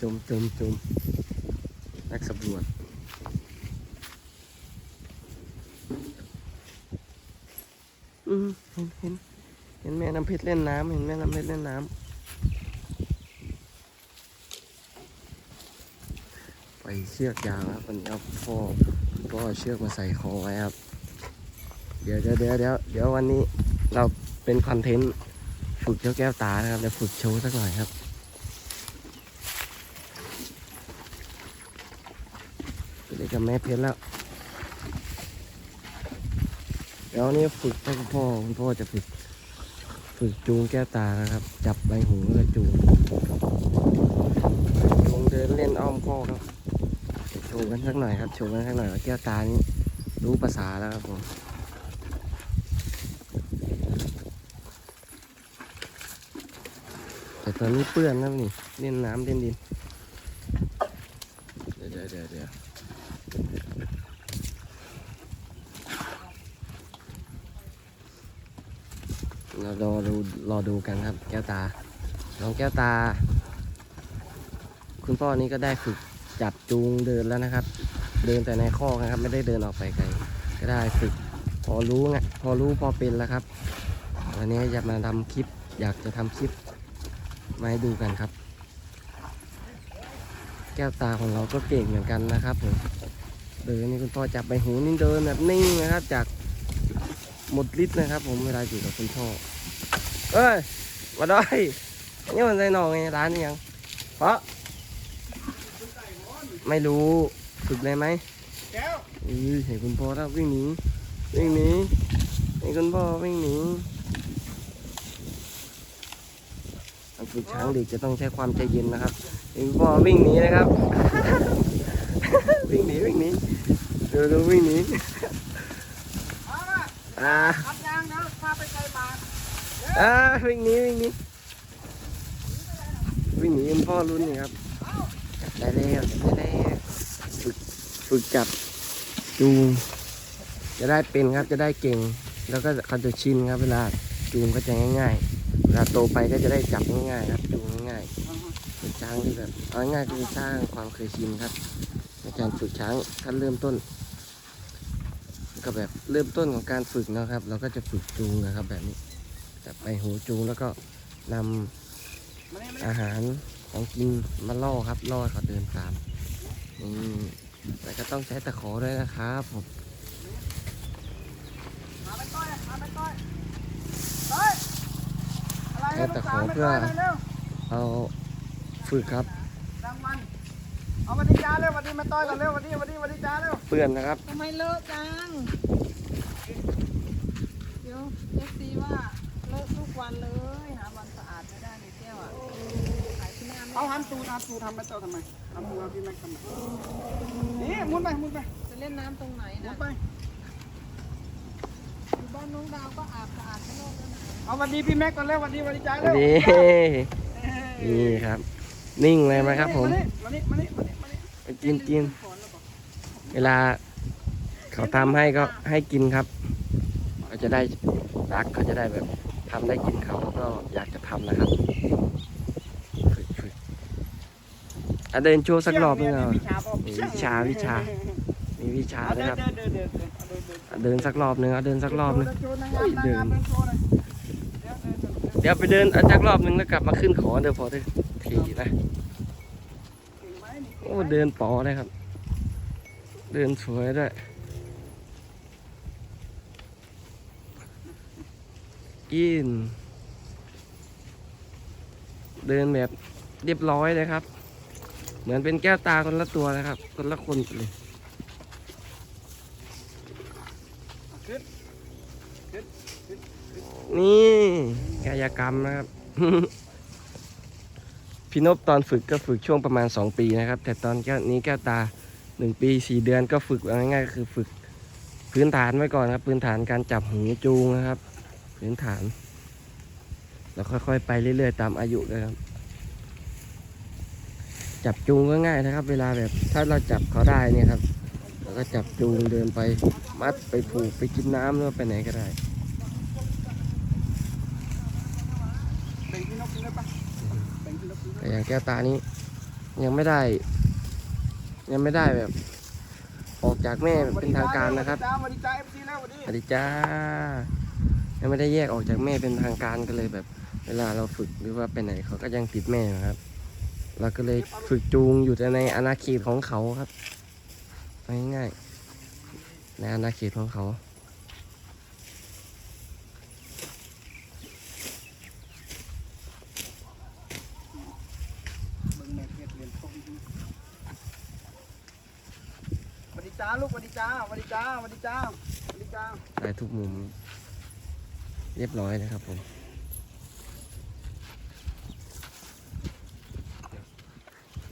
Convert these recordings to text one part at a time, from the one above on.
จมจมจมนักสำรวจอืมเห็นเห็นเห็นแม่น้ำเพชรเล่นน้ำเห็นแม่น้ำเพชรเล่นน้ำไปเชือกยาวครับวันนี้เอาพ่อพ่อเอาเชือกมาใส่คอไว้ครับ เดี๋ยวเดี๋ยวเดี๋ยวเดี๋ยวเดี๋ยววันนี้เราเป็นคอนเทนต์ฝึกเจ้าแก้วตานะครับเดี๋ยวฝึกโชว์สักหน่อยครับับแม่เพชรแล้ว เดี๋ยวนี้ฝึกให้คุณพ่อคุณพ่อจะฝึก ฝึกจูงแก้วตานะครับ จับใบหูแล้วก็จูงจูงเดินเล่นอ้อมข้อครับโชว์กันสักหน่อยครับโชว์กันสักหน่อยว่าแก้วตานี้รู้ภาษาแล้วครับผมแต่ตอนนี้เปื้อนแล้วนี่เล่นน้ำเล่นดินเดี๋ยวเดี๋ยวเดี๋ยวเดี๋ยว เรารอ ดูกันครับ แก้วตา น้องแก้วตา คุณพ่อนี้ก็ได้ฝึกจับจูงเดินแล้วนะครับ เดินแต่ในคอกนะครับ ไม่ได้เดินออกไปไกล ก็ได้ฝึกพอรู้ไงพอรู้พอเป็นแล้วครับ วันนี้อยากมาทำคลิป อยากจะทำคลิปมาให้ดูกันครับ แก้วตาของเราก็เก่งเหมือนกันนะครับผมเดินนี่คุณพ่อจับใบหูนี่เดินแบบนิ่งนะครับ จากหมดฤทธิ์นะครับ ผมเวลาอยู่กับคุณพ่อ เอ้ยมาได้นี่มันใส่หนองไงร้านนี่ยังเพราะไม่รู้ฝึกเลยไหมแก้วอือเห็นคุณพ่อแล้ววิ่งหนีวิ่งหนีเห็นคุณพ่อวิ่งหนีการฝึกช้างเด็กจะต้องใช้ความใจเย็นนะครับเห็นคุณพ่อวิ่งหนีนะครับ วิ่งหนีวิ่งหนีเดูดูวิ่งหนี เอาละ อ่า ขับยางนะพาไปไกลบาท อ่าวิ่งหนีวิ่งหนีวิ่งหนีคุณพ่อรุ่นนี่ครับได้แล้วได้แล้วฝึกฝึกจับจูงจะได้เป็นครับจะได้เก่ง แล้วก็เขาจะชินครับ เวลาจูงก็จะง่ายๆเวลาโตไปก็จะได้จับง่ายๆครับจูงง่ายๆเป็นช้างที่แบบเอาง่ายๆคือสร้างความเคยชินครับในการฝึกช้างขั้นเริ่มต้น ก็แบบเริ่มต้นของการฝึกนะครับ เราก็จะฝึกจูงนะครับแบบนี้ จับไปหูจูงแล้วก็นำมานี่มานี่อาหารของกินมาล่อครับล่อให้เขาเดินตามนี่แต่ก็ต้องใช้ตะขอด้วยนะครับผมมาไปต้อยมาไปต้อยต้อยอะไรให้ลูกสาวไปต้อยหน่อยเร็วเอาฝึกครับรางวัลเอาวันนี้จ้าเร็ววันนี้มาต้อยกันเร็ววันนี้วันนี้วันนี้จ้าเร็วเปื่อนนะครับทำไมเลอะจังเดี๋ยวเอฟซีว่าเลอะทุก วันเลย หาวันสะอาดไม่ได้ในแก้วอะขายที่หน้าไม่เอาหันตูหันตูทำไปเจ้าทำไมทำตูเอาพี่แม็กทำไมนี่หมุนไปหมุนไปจะเล่นน้ำตรงไหนหมุนะนไป อยู่บ้านน้องดาวก็อาบสะอาดข้างนอกแล้วนะเอาวันนี้พี่แม็กก่อนเร็ววันนี้วันนี้จ้าอัเร็นวนี้นี่ครับ นิ่งเลยไหมครับผม มานี่มานี่มานี่มานี่มานี่ไปกินกินถอนแล้วบอกเวลาเขาทำให้ก็ให้กินครับเขาจะได้รักเขาจะได้แบบ ทำได้กินเขาก็อยากจะทำนะครับอเดินโชว์สักรอบนึงเหรอวิชาวิชา มีวิชาเอาด้วเดิยครับเดินสักรอบนึงเอาเดินสักรอบนึงโชว์นางเดินเดี๋ยวไปเดินสักรอบนึงแล้วกลับมาขึ้นขอเดี๋ยวพอได้ทีนะโอ้เดินปอเลยครับ เดินสวยด้วย อิน เดินแบบเรียบร้อยเลยครับ เหมือนเป็นแก้วตาคนละตัวนะครับ คนละคนเลยขึ้นนี่กายกรรมนะครับ พี่นพตอนฝึกก็ฝึกช่วงประมาณ 2 ปีนะครับ แต่ตอนแก้วนี้แก้วตา 1 ปี 4 เดือนก็ฝึกเอาง่ายๆก็คือฝึกพื้นฐานไว้ก่อนครับ พื้นฐานการจับหูจูงนะครับ พื้นฐาน แล้วค่อยๆไปเรื่อยๆ ตามอายุเลยครับ จับจูงก็ง่ายนะครับ เวลาแบบ ถ้าเราจับเขาได้เนี่ยครับเราก็จับจูงเดินไปมัดไปผูกไปกินน้ำหรือว่าไปไหนก็ได้แต่อย่างแก้วตานี้ยังไม่ได้ ยังไม่ได้แบบ ออกจากแม่เป็นทางการนะครับสวัสดีจ้า ยังไม่ได้แยกออกจากแม่เป็นทางการก็เลยแบบ เวลาเราฝึกหรือว่าไปไหนเขาก็ยังติดแม่นะครับ เราก็เลยฝึกจูงอยู่แต่ในอาณาเขตของเขาครับเอาง่ายๆในอาณาเขตของเขาเบิ่งแม่เพชรเรียนตรงดีสวัสดีจ้าลูกสวัสดีจ้าสวัสดีจ้าสวัสดีจ้าสวัสดีจ้าได้ทุกมุม เรียบร้อยนะครับผม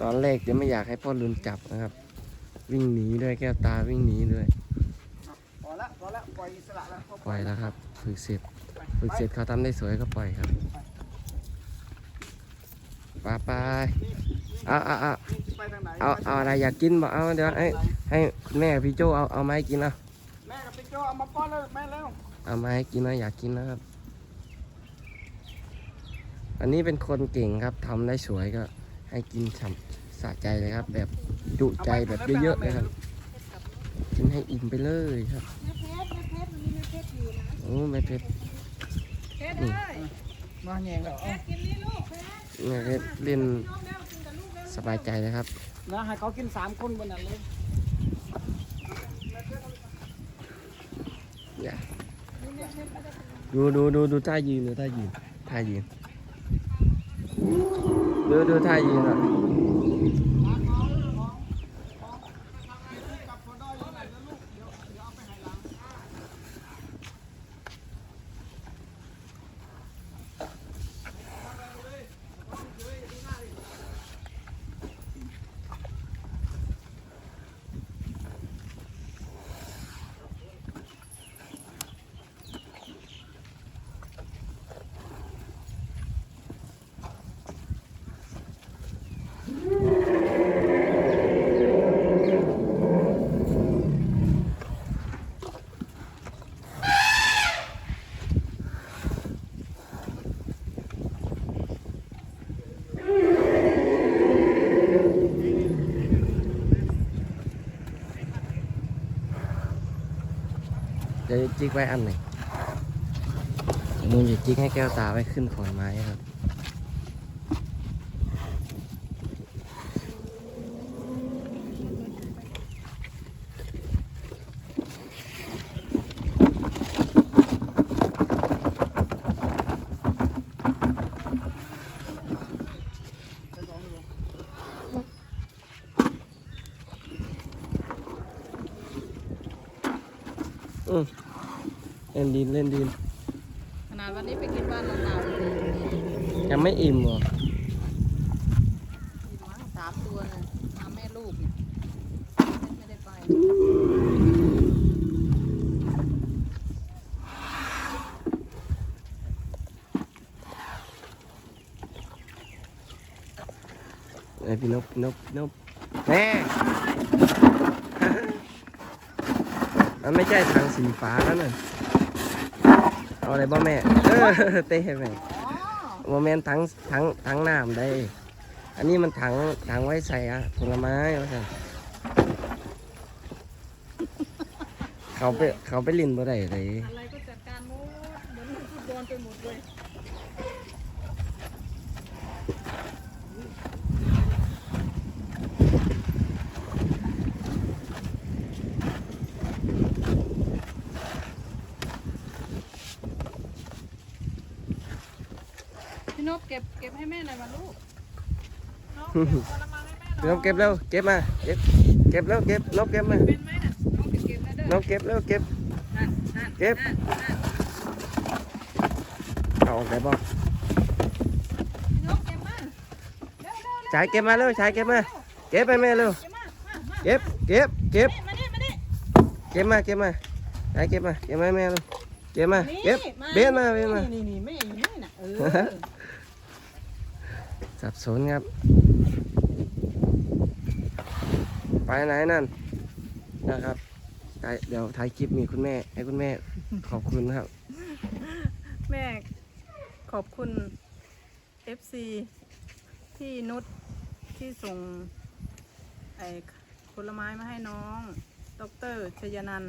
ตอนแรกจะไม่อยากให้พ่อรุนจับนะครับ วิ่งหนีด้วยแก้วตาวิ่งหนีด้วยพอละพอละปล่อยอิสระแล้วปล่อยแล้วครับฝึกเสร็จฝึกเสร็จเขาทำได้สวยก็ปล่อยครับไปไปเอาเอาเอานี่จะไปทางไหนเอาเอาอะไรอยากกินบอกเอาเดี๋ยวให้ให้คุณแม่กับพี่โจเอาเอามาให้กินเอาแม่กับพี่โจเอามาป้อนแล้วแม่แล้ว เอามาให้กินนะอยากกินนะครับ อันนี้เป็นคนเก่งครับทำได้สวยก็ให้กินฉ่ำสะใจเลยครับ แบบจุใจแบบเยอะๆเลยครับ กินให้อิ่มไปเลยครับแม่เพชรแม่เพชรวันนี้แม่เพชรอยู่นะโอ้ไม่เผ็ดเพชรเอ้ยมาแยงแล้วเพชรกินนี่ลูกเพชรไม่เผ็ดเล่นน้องแล้วกินกับลูกแล้วสบายใจเลยครับนะให้เขากินสามคนบนนั้นเลย อย่า ดูดูดูดูท่ายืนดูท่ายืนท่ายืนดูดูท่ายืนอะ กับพอดอยอยู่ไหนแล้วลูกเดี๋ยวเดี๋ยวเอาไปให้หลัง เดี๋ยวจะจิกไว้อันหนึ่งมูนจะจิกให้แก้วตาไว้ขึ้นขอนไม้ครับ เล่นดินเล่นดิน ขนาดวันนี้ไปกินบ้านหลังๆยังไม่อิ่มเหรอสามตัวเลยมาแม่ลูกเนี่ยไม่ได้ไปไอพี่นกพี่นกพี่นกแม่ มันไม่ใช่ทางสีฟ้าแล้วน่ะเอาอะไรบ่แม่เออเต้แม่อ๋อโมเมนทั้งทั้งทั้งน้ำได้ อันนี้มันถังถังไว้ใส่อะผลไม้ว่าซั่นเขาไปเขาไปลินบ่ได้เลย อะไรก็จัดการหมดเหมือนฟุตบอลไปหมดเลย พี่นกเก็บเก็บให้แม่หน่อยมาลูกนกเก็บผลไม้ให้แม่หน่อยพี่นกเก็บเร็วเก็บมาเก็บเก็บแล้วเก็บนกเก็บมาเป็นไหมน่ะน้องเก็บเก็บนะเด้อนกเก็บเร็วเก็บนั่นนั่นเก็บนั่นนั่นเอาออกได้บ่นกเก็บมาเร็วเร็วเร็วชายเก็บมาเร็วชายเก็บมาเก็บไปแม่เร็วเก็บมามามาเก็บเก็บเก็บมานี่มานี่เก็บมาเก็บมาชายเก็บมาเก็บมาแม่เร็วเก็บมานี่เก็บมาเบนมาเบนมานี่นี่แม่อยู่นี่น่ะเออ สับสนครับ ไปไหนนั่นนะครับ เดี๋ยวถ่ายคลิปมีคุณแม่ ให้คุณแม่ขอบคุณครับ แม่ขอบคุณ FC ที่พี่นุชที่ส่งไอ้ผลไม้มาให้น้อง ดรชยนัน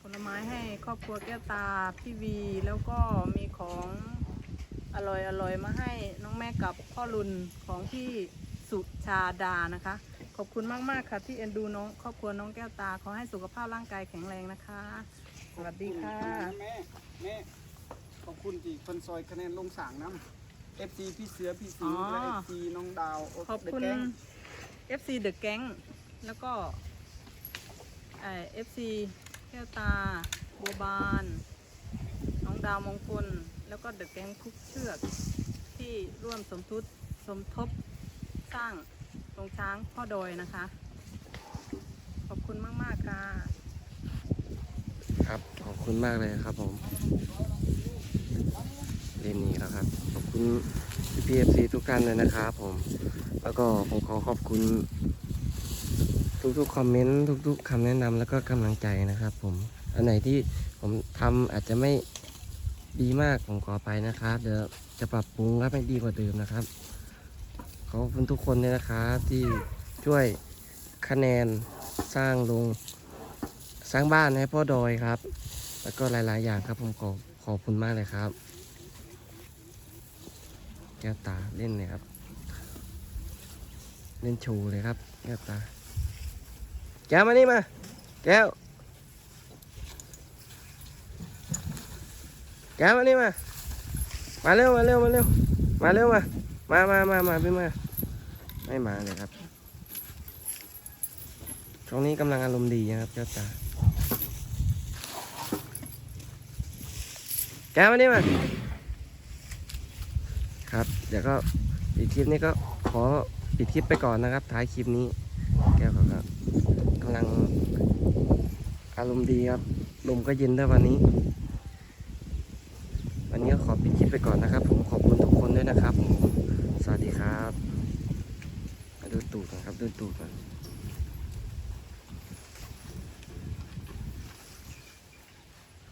ผลไม้ให้ครอบครัวแก้วตา พี่วี แล้วก็มีของ อร่อยอร่อยมาให้น้องแม่กับพ่อรุนของพี่สุชาดานะคะ ขอบคุณมาก ๆ ค่ะที่เอ็นดูน้องครอบครัวน้องแก้วตา ขอให้สุขภาพร่างกายแข็งแรงนะคะ สวัสดีค่ะ แม่แม่ขอบคุณที่คนซอยคะแนนลงสางน้ำ FC พี่เสือพี่สิงห์อ๋อและ FC น้องดาวโขอบคุณเดะแก๊ง FC The Gang แล้วก็เอ่อ FC แก้วตาบัวบาน น้องดาวมงคล แล้วก็ The Gang ทุกเชือกที่ร่วมสมทุนสมทบสร้างโรงช้างพ่อโดยนะคะ ขอบคุณมาก ๆ ค่ะ ครับ ขอบคุณมากเลยครับผมเล่นนี้แล้วครับ ขอบคุณพีเอฟซีทุกท่านเลยนะครับผม แล้วก็ผมขอขอบคุณ ทุกๆคอมเมนต์ทุก ๆคำแนะนำแล้วก็กำลังใจนะครับผม อันไหนที่ผมทำอาจจะไม่ ดีมากผมขอไปนะครับ เดี๋ยวจะปรับปรุงให้ดีกว่าเดิมนะครับ ขอบคุณทุกคนเลยนะครับที่ช่วยคะแนนสร้างลงสร้างบ้านให้พ่อดอยครับ แล้วก็หลายๆ อย่างครับผมขอขอบคุณมากเลยครับ แก้วตาเล่นเลยครับ เล่นโชว์เลยครับ แก้วตา แก้วมานี่มา แก้ว แกมานี่มา มาเร็วมาเร็วมาเร็วมาเร็วมามามามามาพี่มา ไม่มาเลยครับ ช่วงนี้กำลังอารมณ์ดีนะครับแก้วตาแกมานี่มาครับ เดี๋ยวก็ปิดคลิปนี้ก็ขอปิดคลิปไปก่อนนะครับ ท้ายคลิปนี้ แก้วก็ครับกำลังอารมณ์ดีครับ ลมก็เย็นด้วยวันนี้ ขอปิดคลิปไปก่อนนะครับ ผมขอบคุณทุกคนด้วยนะครับ สวัสดีครับดูตูดนะครับดูตูดนะ